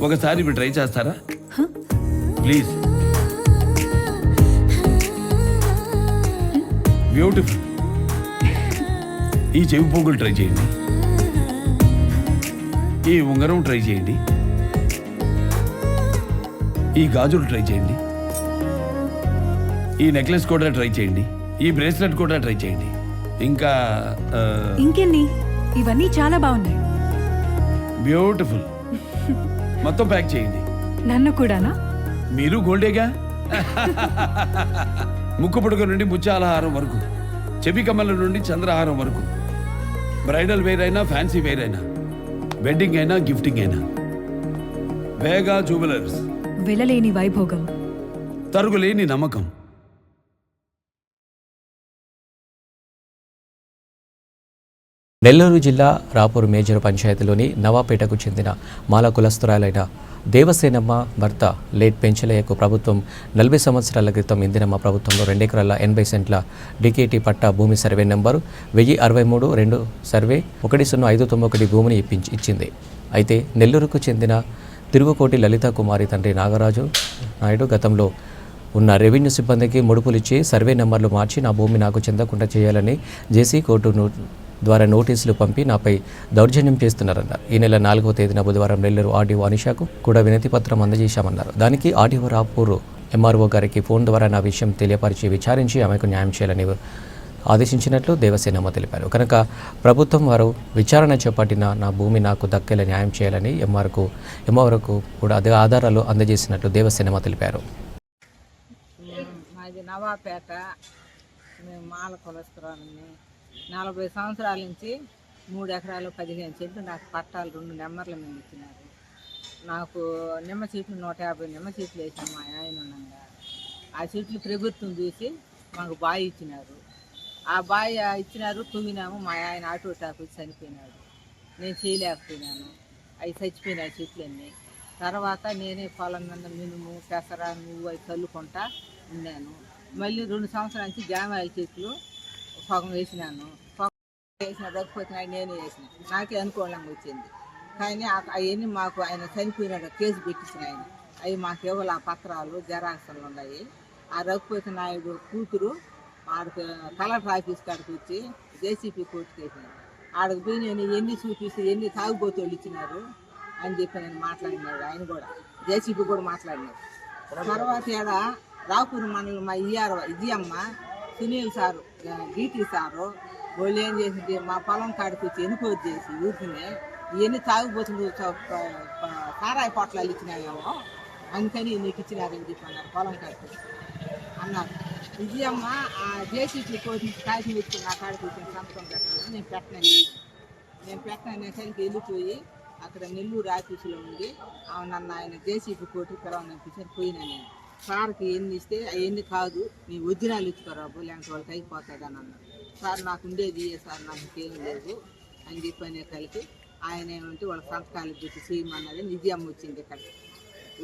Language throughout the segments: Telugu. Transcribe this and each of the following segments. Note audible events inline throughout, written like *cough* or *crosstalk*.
ఒకసారి ఇప్పుడు ట్రై చేస్తారా? ప్లీజ్. బ్యూటిఫుల్. ఈ చెవి పోగులు ట్రై చేయండి. ఈ ఉంగరం ట్రై చేయండి. ఈ గాజులు ట్రై చేయండి. ఈ నెక్లెస్ కూడా ట్రై చేయండి. ఈ బ్రేస్లెట్ కూడా ట్రై చేయండి. ఇంకా ఇంకెన్ని? ఇవన్నీ చాలా బాగున్నాయి. బ్యూటిఫుల్. *laughs* మొత్తం ప్యాక్ చేయండి. నన్ను కూడానా? మీరు గోల్డేగా? ముక్కు పుడక నుండి ముత్యాలహారం వరకు చెవి కమ్మల నుండి చంద్రహారం వరకు. బ్రైడల్ వేర్ అయినా ఫ్యాన్సీ వేర్ అయినా వెడ్డింగ్ అయినా గిఫ్టింగ్ అయినా. వేగా జువెలర్స్ వెళ్ళలేని వైభోగం. తరుగులేని నమ్మకం. నెల్లూరు జిల్లా రాపూరు మేజర్ పంచాయతీలోని నవాపేటకు చెందిన మాల కులస్తురాలైన దేవసేనమ్మ భర్త లేట్ పెంచలయ్యకు ప్రభుత్వం నలభై సంవత్సరాల క్రితం ఇందిరమ్మ ప్రభుత్వంలో రెండెకరాల ఎనభై సెంట్ల డికేటీ పట్టా భూమి సర్వే నెంబరు వెయ్యి అరవై మూడు రెండు సర్వే ఒకటి సున్నా ఐదు తొమ్మిది ఒకటి భూమిని ఇప్పించి ఇచ్చింది. అయితే నెల్లూరుకు చెందిన తిరుగుకోటి లలిత కుమారి తండ్రి నాగరాజు నాయుడు గతంలో ఉన్న రెవెన్యూ సిబ్బందికి ముడుపులిచ్చి సర్వే నెంబర్లు మార్చి నా భూమి నాకు చెందకుండా చేయాలని జేసీ కోర్టును ద్వారా నోటీసులు పంపి నాపై దౌర్జన్యం చేస్తున్నారన్నారు. ఈ నెల నాలుగవ తేదీన బుధవారం నెల్లూరు ఆర్డీఓ అనిషాకు కూడా వినతి పత్రం అందజేశామన్నారు. దానికి ఆర్డీఓ రాపూర్ ఎంఆర్ఓ గారికి ఫోన్ ద్వారా నా విషయం తెలియపరిచి విచారించి ఆమెకు న్యాయం చేయాలని ఆదేశించినట్లు దేవసేనమ్మ తెలిపారు. కనుక ప్రభుత్వం వారు విచారణ చేపట్టిన నా భూమి నాకు దక్కేలా న్యాయం చేయాలని ఎంఆర్కు ఎంఆర్ఓకు కూడా అదే ఆధారాలు అందజేసినట్లు దేవసేనమ్మ తెలిపారు. మాది నవాపేట. మేము మాల కొలెస్ట్రాల్ని నలభై సంవత్సరాల నుంచి మూడు ఎకరాలు పదిహేను చెట్లు నాకు పట్టాలు రెండు నెంబర్ల మీద ఇచ్చినారు. నాకు నిమ్మ చెట్లు నూట యాభై నిమ్మ చెట్లు వేసాం మా ఆయన ఉండగా. ఆ చెట్లు ప్రభుత్వం చూసి మాకు బావి ఇచ్చినారు. ఆ బావి ఇచ్చినారు తువ్వినాము మా ఆయన ఆటో టాప్ చనిపోయినాడు. నేను చేయలేకపోయినాను. అవి చచ్చిపోయినాయి చెట్లన్నీ. తర్వాత నేనే పొలం మీద మినుము పెసర నువ్వు అవి చల్లుకుంటా ఉన్నాను. మళ్ళీ రెండు సంవత్సరాల నుంచి జామాయిల చెట్లు పొగం వేసినాను. సగం వేసిన దక్కిపోతున్నాయి నేనే వేసిన నాకే అనుకూలంగా వచ్చింది. కానీ అవన్నీ మాకు ఆయన చనిపోయినాడు కేసు పెట్టించిన ఆయన. అవి మాకు ఇవ్వాలి ఆ పత్రాలు జరాక్షన్లు ఉన్నాయి. ఆ రఘుపతి నాయుడు కూతురు ఆడికి కలెక్టర్ ఆఫీస్ కాడికి వచ్చి జేసీపీ కోర్టుకి వేసినాడు ఆడికి పోయి నేను ఎన్ని చూపిస్తే ఎన్ని తాగుబోతులు ఇచ్చినారు అని చెప్పి నేను మాట్లాడినాడు ఆయన కూడా. జేసీపీ కూడా మాట్లాడినాడు. తర్వాత ఏడా రాపూర్ మండలం మా ఇయ్యారు Ijayamma Sunil sir DT sir వాళ్ళు ఏం చేసింది మా పొలం కాడికి వచ్చి ఎన్నుకోరు చేసి ఊరికినే ఇవన్నీ తాగుబోతుంది కారాయి పొట్లాలు ఇచ్చినాయేమో అందుకని నీకు ఇచ్చినారని చెప్పి అన్నారు పొలం కాడికి అన్నారు. ఇది విజయమ్మ ఆ జేసీపీ కోసం కాగితం ఇచ్చి నా కాడికి వచ్చిన సంతకం పెట్టలేదు నేను పెట్టినాను నేను పెట్టననేసరికి వెళ్ళిపోయి అక్కడ నెల్లూరు ఆఫీసులో ఉండి నన్ను ఆయన జేసీపీ కోటి పిలవనిపించారు పోయినా నేను. సార్కి ఎన్ని ఇస్తే అవన్నీ కాదు నీ వదినాలు ఇచ్చుకోరాబు లేకపోతే వాళ్ళకి అయిపోతుంది అని అన్నారు సార్ నాకు ఉండేది ఏ సార్ నాకు ఏం లేదు అని చెప్పి అనే కలిపి ఆయన ఏమంటే వాళ్ళ సంతకాలు పెట్టి చేయమన్నది నిజం వచ్చింది ఇక్కడ.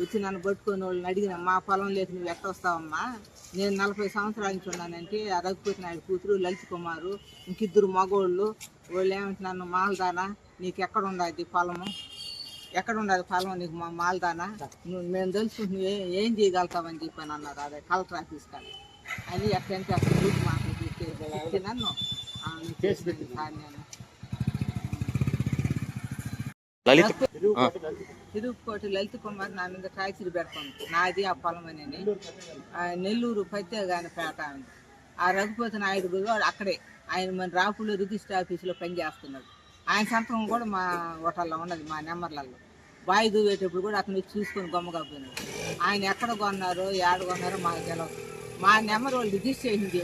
వచ్చి నన్ను పట్టుకొని వాళ్ళని అడిగిన మా పొలం లేక నువ్వు ఎట్ట వస్తావమ్మా? నేను నలభై సంవత్సరాల నుంచి ఉన్నానంటే ఆ రఘుపతి నాయుడు కూతురు లలిత్ కుమారు ఇంకిద్దరు మగోళ్ళు వాళ్ళు ఏమంటే నన్ను మాలదానా నీకు ఎక్కడ ఉండదు పొలము? ఎక్కడ ఉండదు పొలం నీకు మా మాలదానా? నువ్వు మేము తెలుసుకుంటున్నావు ఏ ఏం చేయగలుగుతావని చెప్పాను అన్నారు అదే కలెక్టర్ ఆఫీస్ కాడ. అని ఎక్కడంటే అక్కడ మాటలు పెట్టి నన్ను లలిత్ తిరుగుకోటి లలిత కుమార్ నా మీద టాక్సీలు పెడతాను. నాది ఆ పొలం అని నెల్లూరు పత్తేగానిపేట అని. ఆ రఘుపతి నాయుడు కూడా అక్కడే. ఆయన మన రాపులో రిజిస్టర్ ఆఫీసులో పనిచేస్తున్నాడు. ఆయన సంతకం కూడా మా హోటల్లో ఉన్నది మా నెంబర్లలో. బాయి దూవేటప్పుడు కూడా అతను చూసుకొని గమ్మగా పోయినాడు ఆయన ఎక్కడ కొన్నారో ఏడ కొన్నారో మాకు తెలియదు మా నెంబర్ వాళ్ళు రిజిస్టర్ చేసింది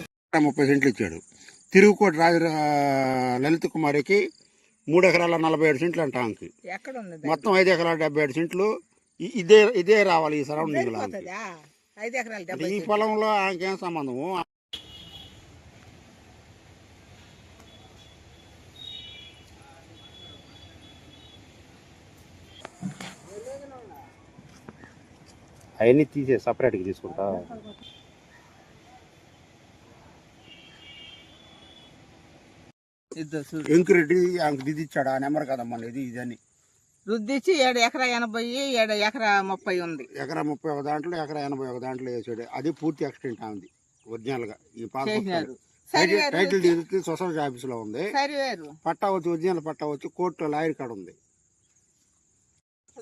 ముప్పై సెంట్లు ఇచ్చాడు. తిరుగుకోటి రాజు లలిత కుమారికి మూడు ఎకరాల నలభై ఏడు సెంట్లు అంట ఆమెకి. ఎక్కడ ఉన్నది? మొత్తం ఐదు ఎకరాల డెబ్బై ఏడు సెంట్లు. ఇదే ఇదే రావాలి ఈ సరౌండింగ్ ఈ. పొలంలో ఆమెకి సంబంధము? అవన్నీ తీసే సపరేట్గా తీసుకుంటా. ఎంకురెడ్డి ఆమెకు దిది ఇచ్చాడు? ఆ నెంబర్ కదమ్మా ఇది ఇదని. రుద్దిచ్చి ఏడు ఎకరా ఎనభై ఏడు ఎకరా ముప్పై ఉంది. ఎకరా ముప్పై ఒక దాంట్లో ఎకరా ఎనభై ఒక దాంట్లో వేసాడు. అది పూర్తి ఎక్స్టెంట్ ఆమెది ఒరిజినల్గా ఈ పాస్ చేసినారు. టైటిల్ సొసైటీ ఆఫీస్లో ఉంది సరివేరు పట్టా వచ్చి ఒరిజినల్ పట్టా వచ్చి కోర్టు లాయర్ కాడ ఉంది.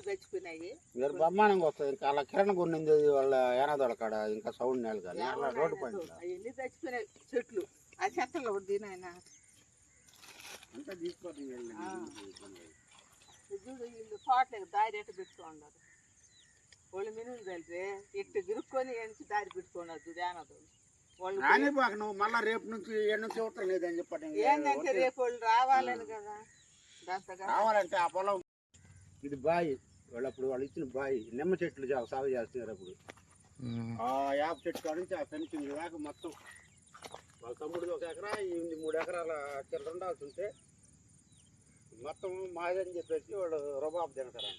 చచ్చిపోయినాయి మీరు బ్రహ్మాండంగా వస్తుంది ఇంకా అలా కిరణ్ కొన్నింది వాళ్ళ ఏనాదోళ్ళ కాడ ఇంకా సౌండ్ నేల కానీ అలా రోడ్డు పైన అవన్నీ చచ్చిపోయినాయి చెట్లు ఆ చెట్లలో ఉంది నాయన చూడు వీళ్ళు తోటలకు దారి ఎట్ట పెట్టుకున్నారు వాళ్ళు మినులు తెలిపి ఇట్టు తిరుక్కొని ఎంచి దారి పెట్టుకున్నారు చూడు ఏనదు వాళ్ళు రాని బాక నువ్వు మళ్ళా రేపు నుంచి ఏడు నుంచి చూడటం లేదని చెప్పండి ఏంటంటే రేపు వాళ్ళు రావాలని కదా దాంతో రావాలంటే ఆ పొలం ఇది బాయి వాళ్ళు అప్పుడు వాళ్ళు ఇచ్చిన బాయి నిమ్మ చెట్లు సాగు చేస్తున్నారు అప్పుడు. ఆ యాప చెట్టు కాడ నుంచి ఆ ఫెన్సింగ్ దాకా మొత్తం. వాళ్ళ తమ్ముడిది ఒక ఎకరా ఈ మూడు ఎకరాల చిల్లర ఉండాల్సి ఉంటే మొత్తం మాదని చెప్పేసి వాళ్ళు రుబాబు తినతారు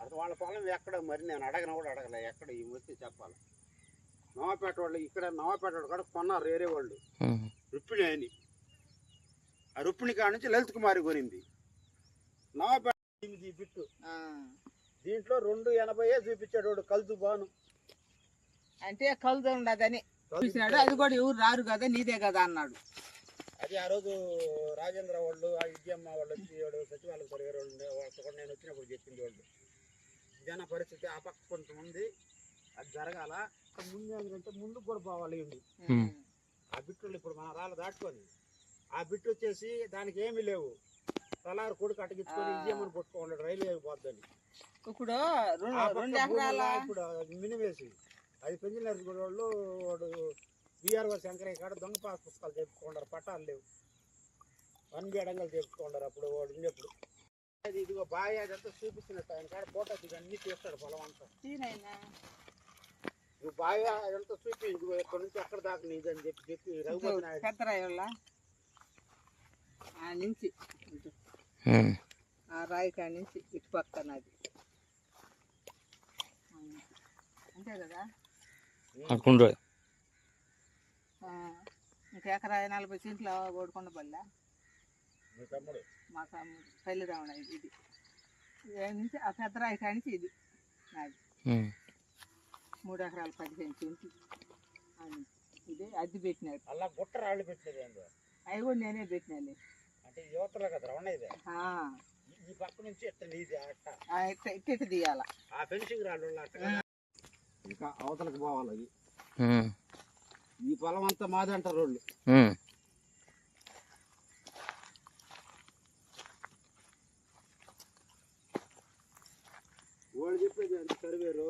అసలు వాళ్ళ పొలం ఎక్కడ మరి నేను అడగను కూడా అడగలే ఎక్కడ ఈ వచ్చి చెప్పాలి. నవాపేట వాళ్ళు ఇక్కడ నవాపేట వాళ్ళు కూడా కొన్నారు వేరే వాళ్ళు. రుక్మిణి అని ఆ రుక్మిణి కాడ నుంచి లలిత్ కుమారి కొనింది. నవాపేట బిట్టు దీంట్లో రెండు ఎనభై చూపించాడు కలుతు బాను. అంటే కలుదు ఉండదని. చూసినాడు అది కూడా ఎవరు రారు కదా నీదే కదా అన్నాడు. అది ఆ రోజు రాజేంద్ర వాళ్ళు ఆ విద్యమ్మ వాళ్ళు వచ్చి వాడు సచివాలయం సరిగారు వాళ్ళు నేను వచ్చినప్పుడు చెప్పింది వాళ్ళు. జన పరిస్థితి ఆ పక్క కొంచెం ఉంది అది జరగాల. ముందు ఎందుకంటే ముందుకు కూడా పోవాలి. ఆ బిట్టులు ఇప్పుడు మన రాళ్ళు దాటుకొని ఆ బిట్టు వచ్చేసి దానికి ఏమీ లేవు. తలారు కొడుకు అటగించుకొని ఆ. ఇయ్యమని పట్టుకోండి రైల్వే పోద్దని. ఇప్పుడు రెండు ఎకరాల ఇప్పుడు మినివేసి అది పెంచినారు కూడా వాళ్ళు వాడు బీఆర్ఓ శంకరయ్య కాడ దొంగ పాస్ పుస్తకాలు చెప్పుకుంటారు పట్టాలు లేవు. వన్ బి అడంగలు అప్పుడు వాడు ఉన్నప్పుడు. అది ఇదిగో బాగా అదంతా చూపిస్తున్నట్టు ఆయన కాడ ఫోటో దిగి అన్ని తీస్తాడు పొలం అంతా నువ్వు బాగా అదంతా చూపి ఇదిగో ఇక్కడ నుంచి అక్కడ దాకా నీది అని చెప్పి చెప్పి రఘుపతి నుంచి. ఆ రాయి కాడి నుంచి ఇటు పక్కన అది. అంతే కదా? ఆ, ఇంకా ఎకరా నలభై సెంట్లు ఓడుకుండా పల్లె. మీ తమ్ముడు. పల్లి రావణ ఇది. నుంచి ఆ పెద్ద రాయి కాడి నుంచి ఇది నాది మూడు ఎకరాలు పదిహేను సెంట్లు. ఇది అద్దె పెట్టినాడు అలా గుట్ట రాళ్ళు పెట్టినది ఏందో. అవి కూడా నేనే పెట్టినాను అంటే యువతలో కదా ఈ పక్క నుంచి ఆ ఇట్ట ఇట్ట ఇట్ట తీయాల? ఆ ఫెన్సింగ్ రాళ్ళు ఉన్న అట్ట కదా. ఇంకా అవతలకు పోవాలి ఈ పొలం అంతా మాది అంటారు వాళ్ళు. వాళ్ళు చెప్పేది అంత సరివేరు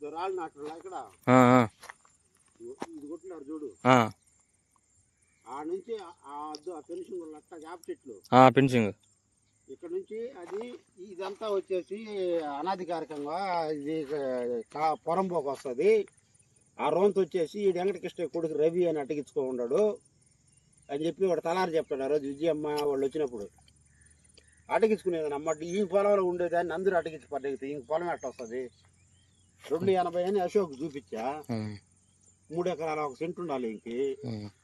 రాళ్ళు నాటారు ఇక్కడ ఇది కొట్టినారు చూడు. ఆ నుంచి జాబ్ చెట్లు. పెన్సింగ్ ఇక్కడ నుంచి అది ఇదంతా వచ్చేసి అనాధికారికంగా ఇది పొరంపోకు వస్తుంది. ఆ రోంత్ వచ్చేసి ఈ వెంకటకృష్ణ కొడుకు రవి అని అటగించుకో ఉన్నాడు అని చెప్పి వాడు తలారి చెప్తాడు ఆ రోజు విజయమ్మ వాళ్ళు వచ్చినప్పుడు. అటగించుకునేది అమ్మ ఈ పొలంలో ఉండేదాన్ని అందరూ అటగించి పడ్డగితే ఇంక పొలం ఎట్ట వస్తుంది? రెండు ఎనభై అని అశోక్ చూపించా. మూడు ఎకరాల ఒక సెంటు ఉండాలి ఇంక.